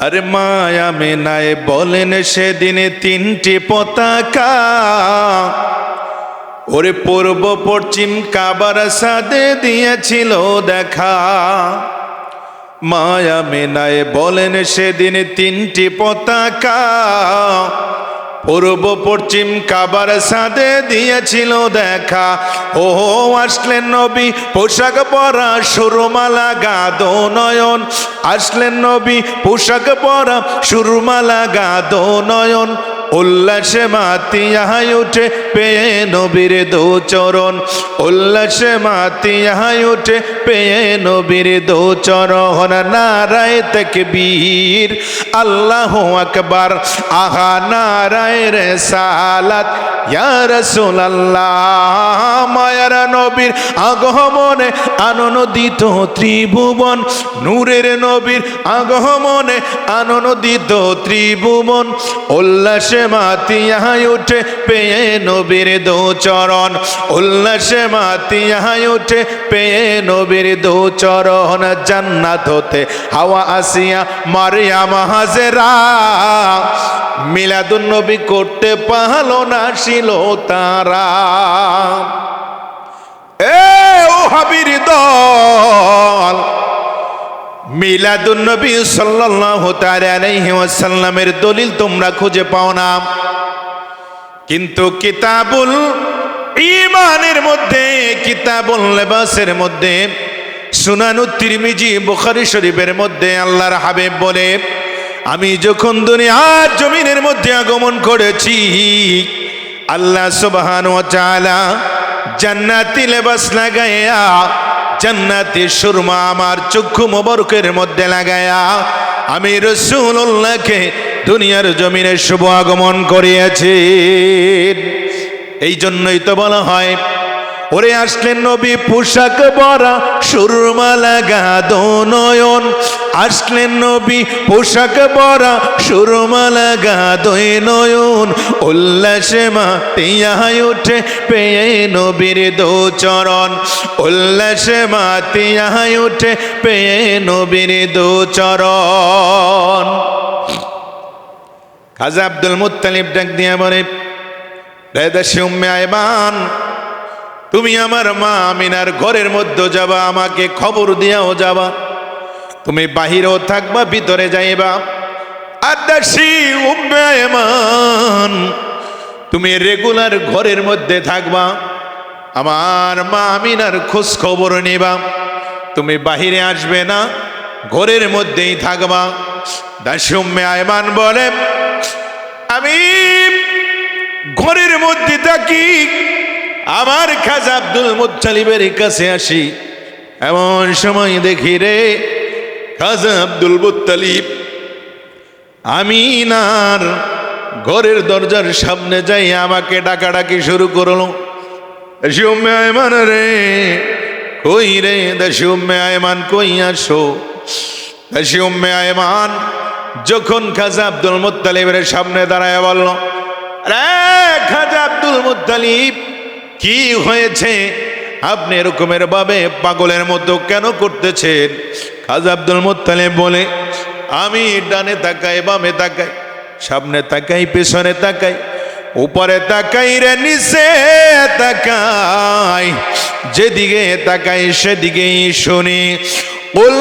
আরে মায়া মেনায় বলেন সেদিনে তিনটি পতাকা। ওরে পূর্ব পশ্চিম কাবার সাদে দিয়েছিল দেখা। মায়া মেনায় বলেন সেদিন তিনটি পতাকা। পূর্ব পশ্চিম কাবার সাথে দিয়েছিল দেখা। ও আসলেন নবী, পোশাক পরা সুরমালা, গাদো নয়ন। আসলেন নবী, পোশাক পরা সুরমালা, গাদো নয়ন। উল্লাসে মাতিয়াহাই উঠে, পেয়ে নবীর দো চরণ। উল্লাসে মাতিয়াহাই উঠে, পেয়ে নবীর দো চরণ। নারায় তকবীর, আল্লাহ আকবার। আহা, নারায় রে সালাত মায়ার নবীর আগমনে আনন্দিত ত্রিভুবন। নূরের নবীর আগমনে আনন্দিত ত্রিভুবন। উল্লাসে মাতিয়াহাই উঠে পেয়ে নবীর দো চরণ উল্লাসে মাতিয়াহাই উঠে পেয়ে নবীর দো চরণ জান্নাত হতে হাওয়া আসিয়া মারিয়াম হাজেরা। মিলাদুন নবী করতে পাহলো না, ছিল তারা। এ ও হাবির দল মিলাদুন নবী সাল্লাল্লাহু আলাইহি ওয়াসাল্লামের দলিল তোমরা খুঁজে পাও না। কিন্তু কিতাবুল ইমানের মধ্যে, কিতাবুল লেবাসের মধ্যে, সুনানু তিরমিজি, বুখারী শরীফের মধ্যে আল্লাহর হাবিব বলে, আমি যখন দুনিয়ার জমিনের মধ্যে আগমন করেছি, আল্লাহ সুবহানাহু ওয়া তাআলা জান্নাতি লেবাস লাগাইয়া জান্নাতি সুরমা আমার চক্ষু মোবরকের মধ্যে লাগায়া আমি রসুল্লাহকে দুনিয়ার জমিনে শুভ আগমন করিয়াছি। এই জন্যই তো বলা হয়, ওরে আসলেন নবী পোশাক বরা সুরমা লাগা নয়ন আসলেন নবী, পোশাক বরা সুরমা লাগা দই নয়ন, উল্লাসে মা তিয়াহাই উঠে পেয়ে নবীর দো চরণ উল্লাসে তিয়াহাই উঠে পেয়ে নবীর দো চরণ খাজা আব্দুল মুত্তালিব ডাক দিয়া বলে রেদাসি উম্মে আয়বান তুমি আমার মা আমিনার ঘরের মধ্যে যাবা, আমাকে খবর দিয়াও যাবা। তুমি বাহিরেও থাকবা, ভিতরে যাইবা। তুমি রেগুলার ঘরের মধ্যে থাকবা। আমার মা আমিনার খোঁজ খবর নিবা। তুমি বাহিরে আসবে না, ঘরের মধ্যেই থাকবা। দাসী উম্মে আয়মান বলে, আমি ঘরের মধ্যে থাকি, আমার খাজা আব্দুল মুত্তালিবের কাছে আসি। এমন সময় দেখি রে খাজা আব্দুল মুত্তালিব আমি নার ঘরের দরজার সামনে যাই আমাকে ডাকাডাকি শুরু করল। দেশি উম্মে আয়মান রে, কই রে দেশি উম্মে আয়মান, কই আসো? দেশি আয়মান যখন খাজা আব্দুল মুত্তালিবের সামনে দাঁড়ায় বলল রে খাজা আব্দুল মুত্তালিব, কি হয়েছে? আপনি এরকমের ভাবে পাগলের মতো কেন করতেছেন খাজা আব্দুল মুত্তালিব বলে আমি ডানে তাকাই বামে তাকাই সামনে তাকাই পেছনে তাকাই উপরে তাকাই রে নিচে তাকাই যেদিকে তাকাই সেদিকেই শুনি قل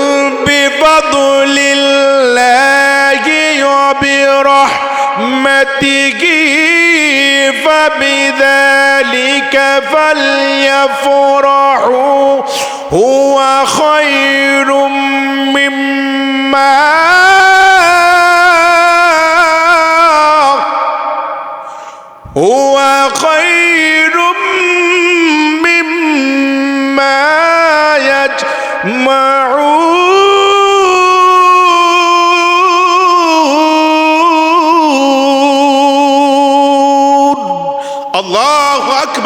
بفضل الله وبرحمته فبذلك فليفرحوا. هو خير مما هو خير مما يجمعون.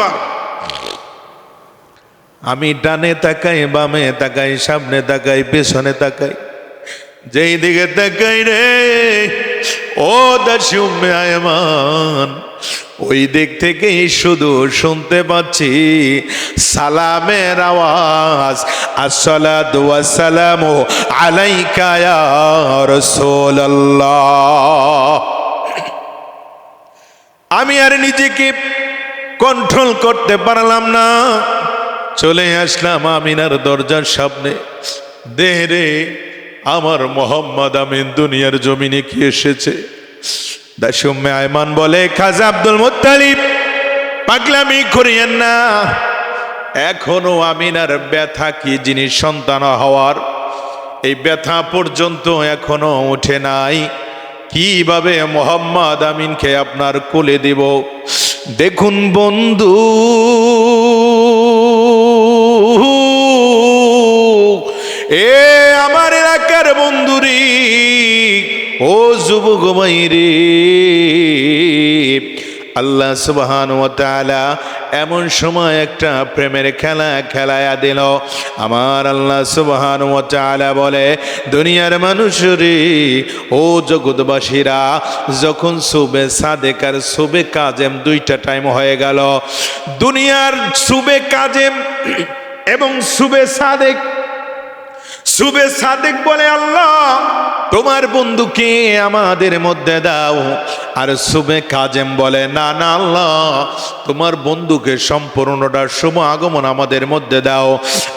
বাম আমি ডানে তাকাই, বামে তাকাই, সামনে তাকাই, পেছনে তাকাই। যেই দিকে তাকাই রে, ও দাসী উম্মে আয়মান, ওই দিক থেকেই শুধু শুনতে পাচ্ছি সালামের আওয়াজ। আসসালাতু ওয়াসসালামু আলাইকা ইয়া রাসূলুল্লাহ। আমি আর নিজেকে কন্ট্রোল করতে পারলাম না। চলে আসলাম আমিনার দরজার সামনে। দেহরে আমার মোহাম্মদ আমিন দুনিয়ার জমিনে কি এসেছে? দাসুম্মে আয়মান বলে, খাজা আব্দুল মুত্তালিব, পাগলামি করিয়েন না। এখনও আমিনার ব্যথা কি জিনিস সন্তান হওয়ার? এই ব্যথা পর্যন্ত এখনও ওঠে নাই। কীভাবে মোহাম্মদ আমিনকে আপনার কোলে দিব? দেখুন বন্ধু এ আমার এলাকার বন্ধুরি ও যুবক রে আল্লাহ সুবহান ও তাআলা এমন সময় একটা প্রেমের খেলা খেলায়া দিল। আমার আল্লাহ সুবহান ও তাআলা বলে, দুনিয়ার মানুষ রে ও জগৎবাসীরা, যখন সুবে সাদেক আর সুবে কাজেম দুইটা টাইম হয়ে গেল। দুনিয়ার সুবে কাজেম এবং সুবে সাদেক সুবে সাদেক বলে আল্লাহ, তোমার বন্ধুকে আমাদের মধ্যে দাও। আর সুবে কাজেম বলে, না না, আল্লাহ, তোমার বন্ধুকে সম্পূর্ণটা শুভ আগমন আমাদের মধ্যে দাও।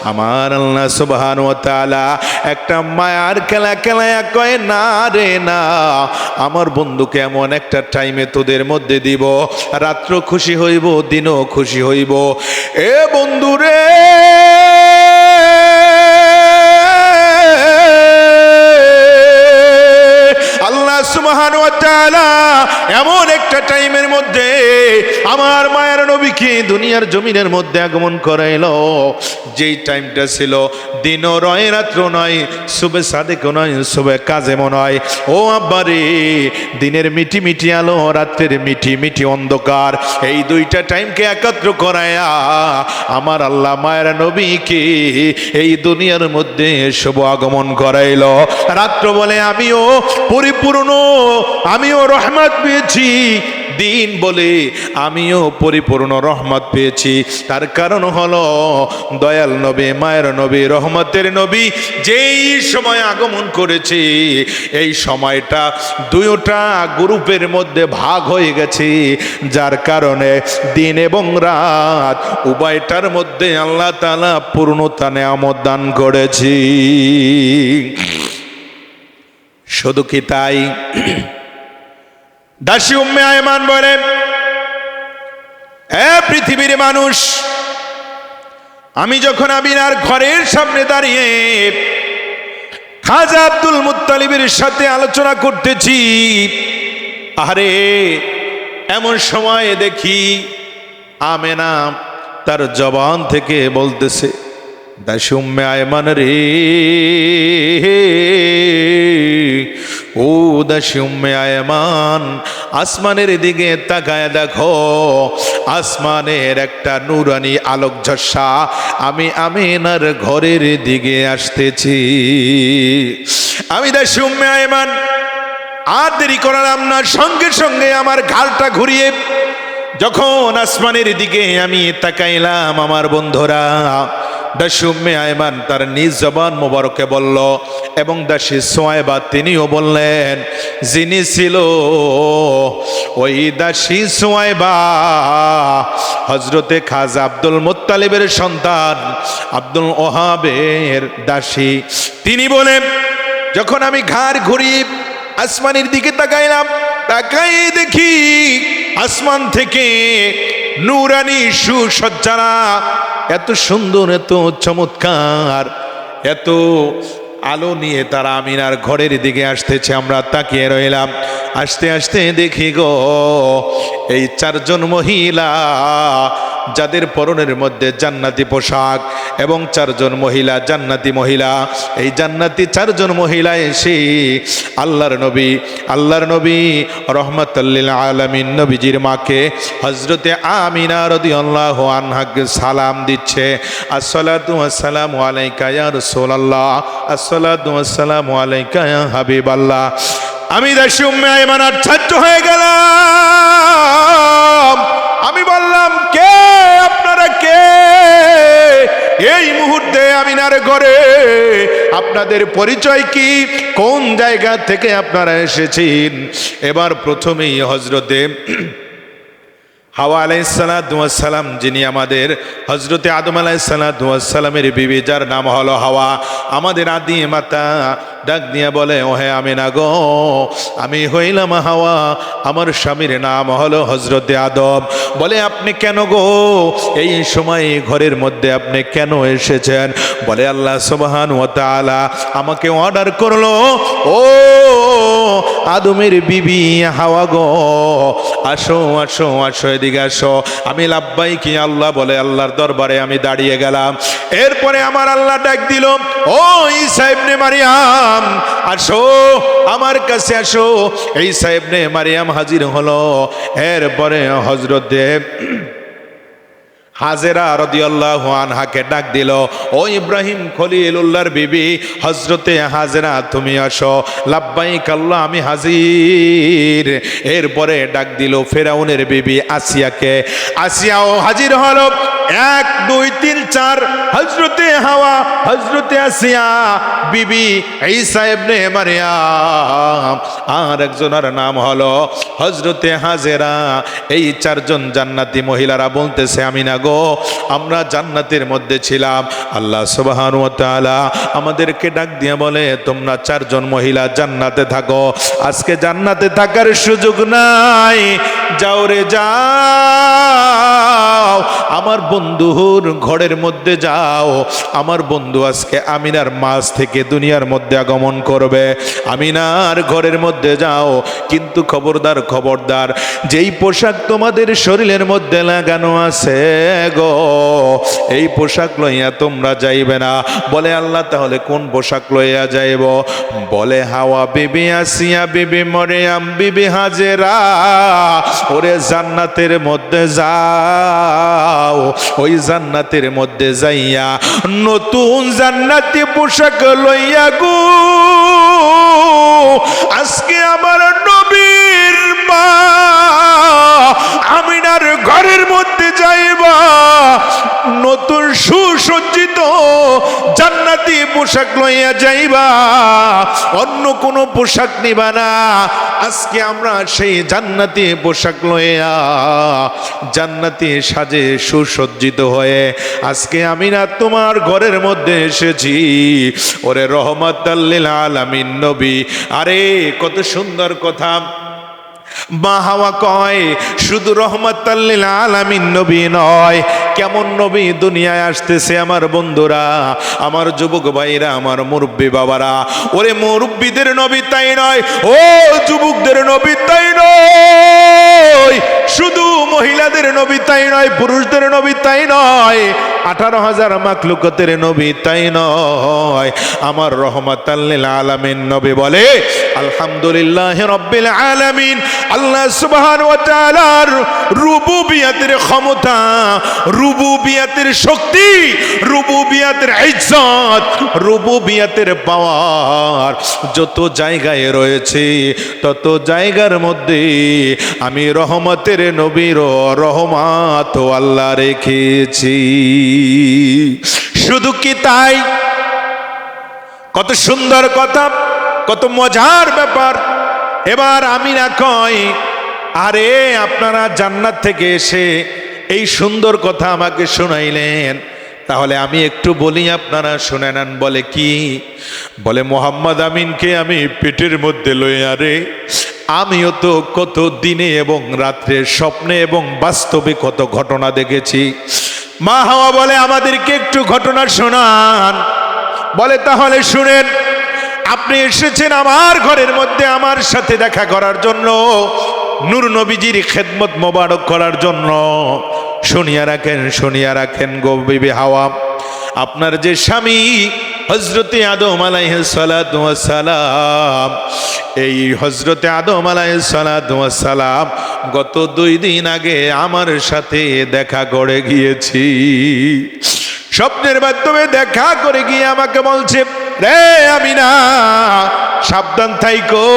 আমার আল্লাহ সুবহান ও তাআলা একটা মায়ার খেলা খেলায় কয়, না রে, না, আমার বন্ধুকে এমন একটা টাইমে তোদের মধ্যে দিব। রাত্র খুশি হইব, দিনও খুশি হইব। এ বন্ধুরে আল্লাহ সুবহান এমন একটা টাইমের মধ্যে আমার মায়ের নবীকে দুনিয়ার জমিনের মধ্যে আগমন করাইলো। যেই টাইমটা ছিল, দিনও নয় রাত্র নয়, শুভে সাদেকও নয়, শুভে কাজেমও নয়। ও আব্বারে দিনের মিটি মিটি আলো, রাত্রের মিটি মিটি অন্ধকার। এই দুইটা টাইমকে একত্র করায়া আমার আল্লাহ মায়ের নবীকে এই দুনিয়ার মধ্যে শুভ আগমন করাইলো। রাত্র বলে, আমিও পরিপূর্ণ আমিও রহমত পেয়েছি। দিন বলে আমিও পরিপূর্ণ রহমত পেয়েছি। তার কারণ হলো, দয়াল নবী, মায়ের নবী, রহমতের নবী যেই সময় আগমন করেছে, এই সময়টা দুইটা গ্রুপের মধ্যে ভাগ হয়ে গেছে। যার কারণে দিন এবং রাত উভয়টার মধ্যে আল্লাহ তালা পূর্ণতা, নেয়ামত দান করেছি। শুধু কি তাই? দাসী উম্মে আয়মান বলেন এ পৃথিবীর মানুষ, আমি যখন আমিনার ঘরের সামনে দাঁড়িয়ে খাজা আব্দুল মুত্তালিবের সাথে আলোচনা করতেছি আরে এমন সময় দেখি আমেনা তার জবান থেকে বলতেছে দাসুম্মে আয়মান রে ও আসমানের দিকে তাকায় দেখো। আসমানের একটা নুরানি আলোক ঝসা আমি আমিনার ঘরের দিকে আসতেছি। আমি দাসুম্মে আয়মান, আর দেরি করালাম না, সঙ্গে সঙ্গে আমার ঘালটা ঘুরিয়ে যখন আসমানের দিকে আমি তাকাইলাম আমার বন্ধুরা দাসুম্মে আয়মান তার নিজ জবান মোবারকে বলল, এবং দাসী সোয়াইবা তিনিও বললেন, যিনি ছিল ওই দাসী সোয়াইবা হজরতে খাজা আব্দুল মোত্তালিবের সন্তান, আব্দুল ওহাবের দাসী। তিনি বলেন, যখন আমি ঘাড় ঘুরি আসমানের দিকে তাকাইলাম, তাকাই দেখি আসমান থেকে নুরানি সুসজ্জারা এত সুন্দর, এত চমৎকার, এত আলো নিয়ে তারা আমিনার ঘরের দিকে আসতেছে, আমরা তাকিয়ে রইলাম। আসতে আসতে দেখি গো, এই চারজন মহিলা যাদের পরনের মধ্যে জান্নাতি পোশাক এবং চারজন মহিলা জান্নাতি মহিলা, এই জান্নাতি চারজন মহিলা এসে আল্লাহর নবী আল্লাহর নবী রহমতুল্লিল আলমিন নবীজির মাকে হজরতে আমিনা রদি আল্লাহ আনহাকে সালাম দিচ্ছে। আসসালামু আলাইকা রাসূলুল্লাহ, আসসালাতু আসসালামু আলাইকা ইয়া হাবিবাল্লাহ। আমি দাসী উম্মে আয়মানার ছাত্র হয়ে গেলাম। এই মুহূর্তে আমিনার ঘরে, আপনাদের পরিচয় কি? কোন জায়গা থেকে আপনারা এসেছেন? এবার প্রথমেই হজরতে হাওয়া আলাইসালাম যিনি আমাদের হজরতে আদম আলাইসালামের বিবি, যার নাম হলো হাওয়া। আমাদের আদি মাতা ডাক দিয়ে বলে, ওহে আমি না গো, আমি হইলাম হাওয়া। আমার স্বামীর নাম হলো হজরতে আদব বলে, আপনি কেন গো? এই সময় ঘরের মধ্যে আপনি কেন এসেছেন? বলে, আল্লাহ সুবহান ও তাআলা আমাকে অর্ডার করল। ও আদমের বিবি, হাওয়া গো। আসো আসো আসো, এদিকে আসো। আমি লাভবাই কি আল্লাহ বলে, আল্লাহর দরবারে আমি দাঁড়িয়ে গেলাম। এরপরে আমার আল্লাহ ডাক দিল, ও সাহেব নে মারিয়াম, আসো, আমার কাছে আসো। এই সাহেব নে মারিয়াম হাজির হলো। এরপরে হজরত দেব হাজেরা রদিয়াল্লাহ আনহাকে ডাক দিল, ও ইব্রাহিম খলিলুল্লাহর বিবি হজরতে হাজেরা, তুমি আসো। লাব্বাইক কাল্লা আমি হাজির। এরপরে ডাক দিল ফেরাউনের বিবি আসিয়াকে। আসিয়াও হাজির হলো। এক, দুই, তিন, চার। হজরতে হাওয়া হজরতে আসিয়া, বিবি এই সাহেব নে মারিয়াম। আর একজনের নাম হলো হজরতে হাজেরা। এই চারজন জান্নাতি মহিলারা বলতেছে, আমি না গো, আমরা জান্নাতের মধ্যে ছিলাম। আল্লাহ সুবাহান ও তাআলা আমাদেরকে ডাক দিয়ে বলে, তোমরা চারজন মহিলা জান্নাতে থাকো। আজকে জান্নাতে থাকার সুযোগ নাই। যাও রে, যাও। আমার বন্ধুর ঘরের মধ্যে যাও। আমার বন্ধু আজকে আমিনার মাছ থেকে দুনিয়ার মধ্যে আগমন করবে। আমিনার ঘরের মধ্যে যাও। কিন্তু খবরদার খবরদার, যেই পোশাক তোমাদের শরীরের মধ্যে লাগানো আছে গো, এই পোশাক লইয়া তোমরা যাইবে না। বলে, আল্লাহ, তাহলে কোন পোশাক লইয়া যাইব? বলে, হাওয়া বিবি আসিয়া, বিবি মরিয়াম বিবি হাজেরা, ওরে জান্নাতের মধ্যে যাও। ওই জান্নাতের মধ্যে যাইয়া নতুন জান্নাতি পোশাক লইয়া গু। আজকে আমার নবীর মা আমিনার ঘরের মধ্যে যাইবা, নতুন সুসজ্জিত জান্নাতি পোশাক লইয়া যাইবা, অন্য কোনো পোশাক নিবা না। আজকে আমরা সেই জান্নাতি পোশাক লইয়া জান্নাতি সাজে সুসজ্জিত হয়ে আজকে আমি না তোমার ঘরের মধ্যে এসেছি। ওরে রহমত আলামিন নবী, আরে কত সুন্দর কথা। মা হাওয়া কয়, শুধু রহমতাল্লিল আলামিন নবী নয় কেমন নবী দুনিয়ায় আসতেছে আমার বন্ধুরা, আমার যুবক ভাইরা, আমার মুরব্বী বাবারা। ওরে মুরব্বীদের নবী তাই নয়, ও যুবকদের নবী তাই নয়। শুধু মহিলাদের নবী তাই নয়, পুরুষদের নবী তাই নয়, আঠারো হাজার মাকলুকতের নবী তাই নয়। আমার রহমত আলামিন নবী বলে, আলহামদুলিল্লাহ রব্বিল আলামিন, আল্লাহ সুবহান ওয়া তাআলার ক্ষমতা রুবুবিয়াতের শক্তি, রুবুবিয়াতের ইজ্জত, রুবুবিয়াতের পাওয়ার। যত জায়গায় রয়েছে, তত জায়গার মধ্যে আমি রহমতের নবীর রহমাত আল্লাহ রেখেছি। শুধু কি তাই? কত সুন্দর কথা, কত মজার ব্যাপার। এবার আমি না কয়, আরে আপনারা জান্নাত থেকে এসে এই সুন্দর কথা আমাকে শোনাইলেন। তাহলে আমি একটু বলি, আপনারা শুনে নেন, বলে কি? বলে, মোহাম্মদ আমিনকে আমি পেটের মধ্যে লই আরে আমিও তো কত দিনে এবং রাত্রে স্বপ্নে এবং বাস্তবে কত ঘটনা দেখেছি। মা হাওয়া বলে, আমাদেরকে একটু ঘটনা শোনান। বলে, তাহলে শুনেন, আপনি এসেছেন আমার ঘরের মধ্যে আমার সাথে দেখা করার জন্য। নূর নবীজির খেদমত মোবারক করার জন্য। শুনিয়া রাখেন শুনিয়া রাখেন গো হাওয়া। আপনার যে স্বামী হজরতে আদম আলাইসালাম এই হজরতে আদম আলাইসালাম গত দুই দিন আগে আমার সাথে দেখা করে গিয়েছি। স্বপ্নের মাধ্যমে দেখা করে গিয়ে আমাকে বলছে, রে আমি না সাবধান থাইকো।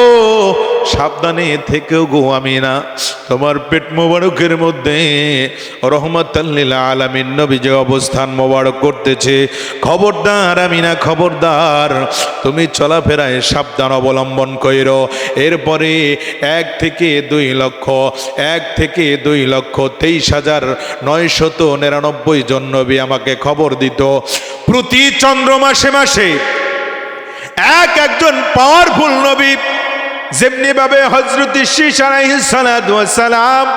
সাবধানে থেকেও গো আমি না। তোমার পেট মোবারকের মধ্যে রহমতাল্লিল আলামিন নবী যে অবস্থান মোবারক করতেছে। খবরদার আমি না, খবরদার। তুমি চলাফেরায় সাবধান অবলম্বন কইর। এরপরে এক থেকে দুই লক্ষ, এক থেকে দুই লক্ষ, তেইশ হাজার নয়শত নিরানব্বই জন নবী আমাকে খবর দিত। প্রতি চন্দ্র মাসে মাসে এক একজন পাওয়ারফুল নবী, যেমনি ভাবে হজরত সালাম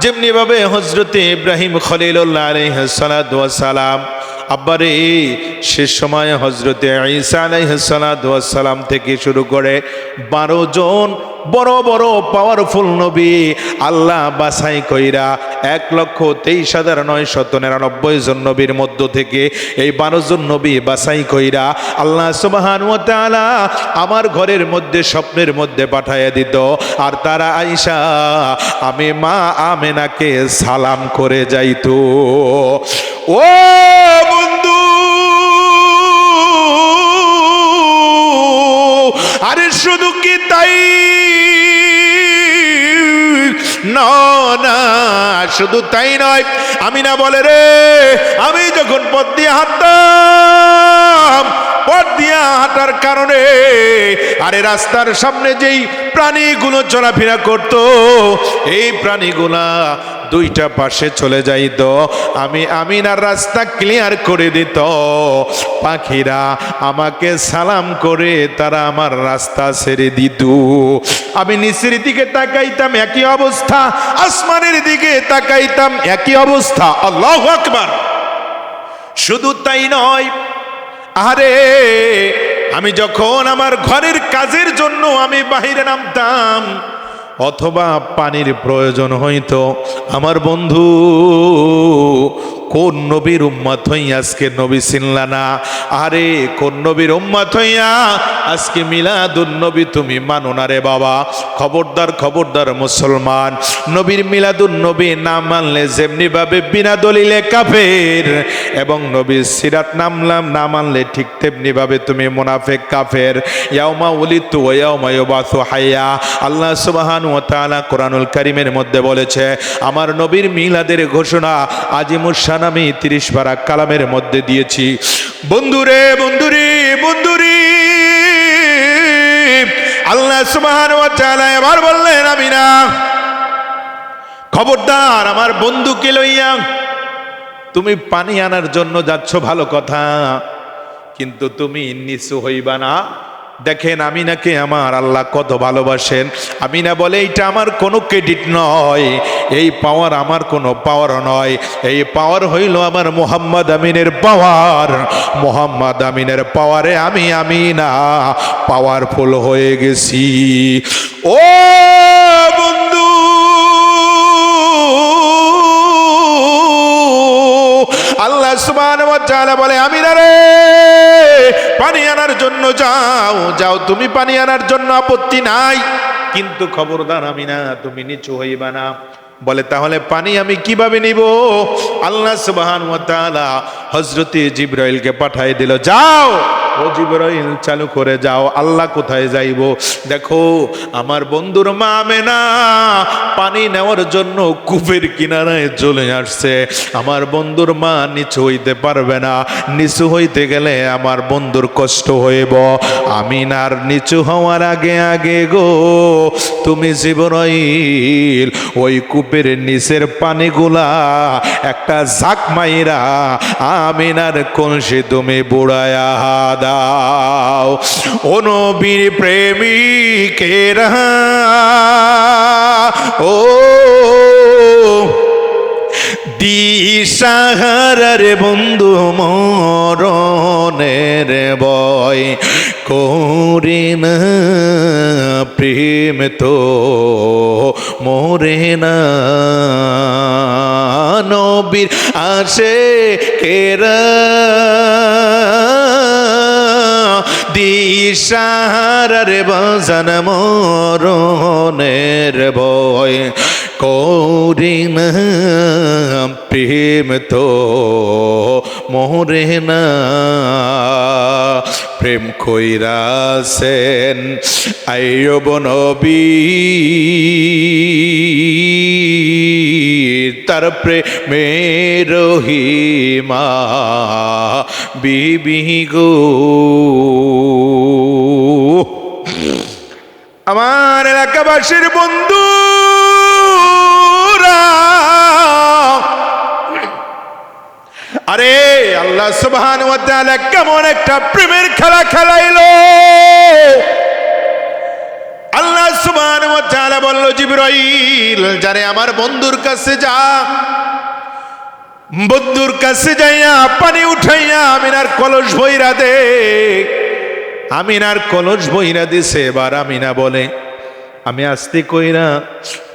যেমনি ভাবে হজরতে ইব্রাহিম খলিল্লাহ সালাম আব্বারে সে সময় হজরতে ঈসা আলাইসালাম থেকে শুরু করে বারো জন বড় বড় পাওয়ারফুল নবী আল্লাহ বাছাই কইরা এক লক্ষ তেইশ হাজার নয় শত নিরানব্বই জন নবীর মধ্য থেকে এই বারো জন নবী বাছাই কইরা আল্লাহ সুবাহান আমার ঘরের মধ্যে স্বপ্নের মধ্যে পাঠাইয়া দিত। আর তারা আইসা আমি মা আমেনাকে সালাম করে যাইত। ও বন্ধু! আরে শুধু কি তাই না শুধু তাই নয় আমি না বলে রে, আমি যখন পথ দিয়ে হাঁটতাম, পথ দিয়ে হাঁটার কারণে, আরে রাস্তার সামনে যেই প্রাণীগুলো চলাফেরা করত, এই প্রাণীগুলা দুইটা পাশে চলে যাইত। আমি আমিনার রাস্তা ক্লিয়ার করে দিত। পাখিরা আমাকে সালাম করে, তারা আমার রাস্তা ছেড়ে দিত। আমি নিচের দিকে তাকাইতাম, একই অবস্থা। আসমানের দিকে তাকাইতাম, একই অবস্থা। আল্লাহ আকবার। শুধু তাই নয় আরে আমি যখন আমার ঘরের কাজের জন্য আমি বাহিরে নামতাম, অথবা পানির প্রয়োজন হইতো, আমার বন্ধু কোন নবীর উম্মাত হইয়া আজকে নবী চিনলা না? আরে, কোন নবীর উম্মাত হইয়া আজকে মিলাদুন নবী তুমি মানো না রে বাবা? খবরদার খবরদার মুসলমান। নবীর মিলাদুন নবী না মানলে যেমনি ভাবে বিনা দলিলে কাফের, এবং নবীর সিরাত নামলাম না মানলে ঠিক তেমনি ভাবে তুমি মুনাফেক, কাফের। ইয়াউমা উলিতু ইয়াউমা ইউবাসু হাইয়া। আল্লাহ সুবহান ওয়া তাআলা কোরআনুল কারীমের মধ্যে বলেছে, আমার নবীর মিলাদের ঘোষণা আজিমুসান আমি তিরিশ পারা কালামের মধ্যে দিয়েছি। বন্ধুরে বন্ধুরে বন্ধুরে। আল্লাহ সুবহান ওয়া তাআলা এবার বললেন, আমি না। খবরদার, আমার বন্ধুকে লইয়া তুমি পানি আনার জন্য যাচ্ছ, ভালো কথা। কিন্তু তুমি নিচু হইবা না। দেখেন আমিনাকে আমার আল্লাহ কত ভালোবাসেন। আমিনা বলে, এইটা আমার কোনো ক্রেডিট নয়। এই পাওয়ার আমার কোনো পাওয়ার নয়। এই পাওয়ার হইল আমার মোহাম্মদ আমিনের পাওয়ার মোহাম্মদ আমিনের পাওয়ারে আমি আমিনা। পাওয়ারফুল হয়ে গেছি। ও বলে আমিনা রে, পানি আনার জন্য যাও। যাও, তুমি পানি আনার জন্য আপত্তি নাই। কিন্তু খবরদার আমি না, তুমি নিচু হইবা না। বলে, তাহলে পানি আমি কীভাবে নিব? আল্লাহ সুবহান ওয়া জিব্রাইলকে পাঠাই দিল, যাও। চালু করে যাও, আল্লাহ কোথায় যাইব? দেখো, আমার বন্ধুর মা মেনা পানি নেওয়ার জন্য কূপের কিনারায় চলে আসছে। আমার বন্ধুর মা নিচু হইতে পারবে না। নিচু হইতে গেলে আমার বন্ধুর কষ্ট হইব। আমিনার নিচু হওয়ার আগে আগে গো, তুমি জিবরাইল, ওই কূপের নিচের পানিগুলা একটা ঝাঁক মাইরা আমিনার কলসি তুমি বুড়ায়া দাও। ও নবীর প্রেমিকেরা। ও দিশাহারার বন্ধু মরণের বয় করি না, প্রেম তো মরে না। নবীর আসে কেরা দিশাহারার বাজান মরণের বয় করি না প্রেম তো মোরে না। প্রেম কইরাছেন আইয়ব নবী। তার প্রেমে রহিমা বিবি গো। এলাকাবাসীর বন্ধুরা। আরে আল্লাহ সুবহান কেমন একটা প্রেমের খেলা খেলাইলো। আল্লাহ সুবহান বলল, জিবরাইল, যারে আমার বন্ধুর কাছে যা, বন্ধুর কাছে যাইয়া পানি উঠাইয়া আমিনার কলস ভইরা দে। আমিনার কলস বইরা দিছে, এবার আমিনা বলে আমি আসতে কইরা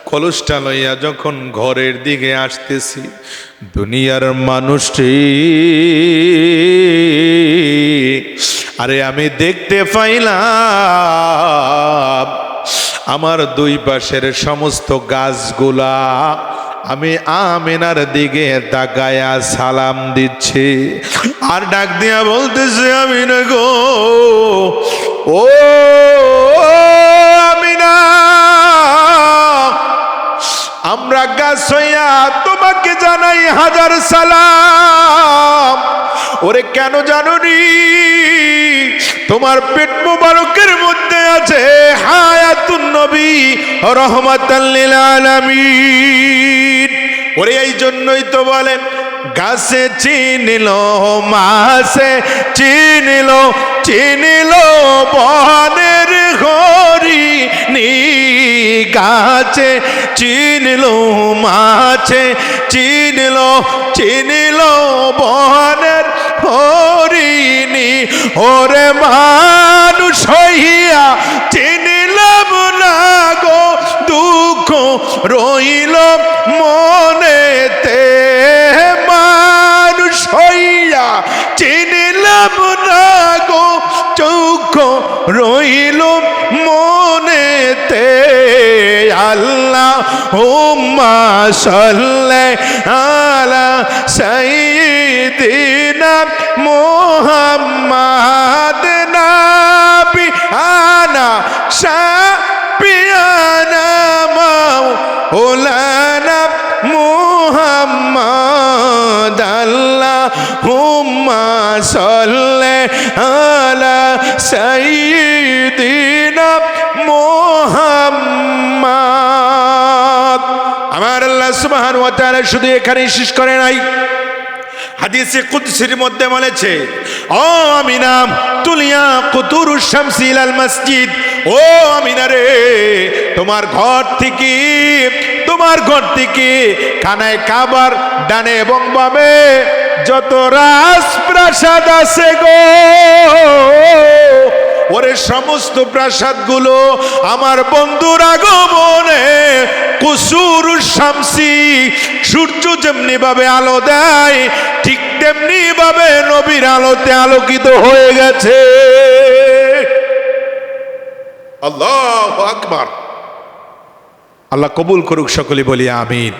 কলসটা লইয়া যখন ঘরের দিকে আসতেছি, দুনিয়ার মানুষটি আরে আমি দেখতে পাইলাম আমার দুই পাশের সমস্ত গাছগুলা আমি আমিনার দিকে তাকায়া সালাম দিচ্ছি। আর ডাক দিয়া বলতেছে, আমিনা গো ও আমরা গাছ হইয়া তোমাকে জানাই হাজার সালাম। ওরে কেন জানুনি? তোমার পেট মুবারকের মধ্যে আছে হায়াতুন নবী রহমাতাল্লিল আলামিন। ওরে এই জন্যই তো বলেন, গাছে চিনিল মাসে চিনিল চিনিল বনের হরি নি গাছে চিনিল মাছে, চিনিল চিনিল বনের হরিণী। ওরে মানুষ হইয়া চিনিলাম না গো, দুঃখ রইল মনেতে। মানুষ হইয়া চিনিলাম না গো চৌখ রইল মনেতে আল্লাহ হুম্মা সাল্লে আলা সাইয়্যিদিনা মুহাম্মাদ নাবি আনা শাপিয়ানা মাওলানা মুহাম্মাদ আল্লাহ হুম্মা সাল্লে আলা সাইয়্যিদিনা সুবহান ওয়া শুধু এখানেই শেষ করে নাই। তোমার ঘর থেকে, তোমার ঘর থেকে কানায় কাবার ডানে এবং বামে যত রাজপ্রাসাদ আছে গো। ওরে সমস্ত প্রাসাদগুলো আমার বন্ধুর আগমনে কুসুর শামসি, সূর্য যেমনি ভাবে আলো দেয়, ঠিক তেমনি ভাবে নবীর আলোতে আলোকিত হয়ে গেছে। আল্লাহ আকবার। আল্লাহ কবুল করুক সকলে বলি আমিন।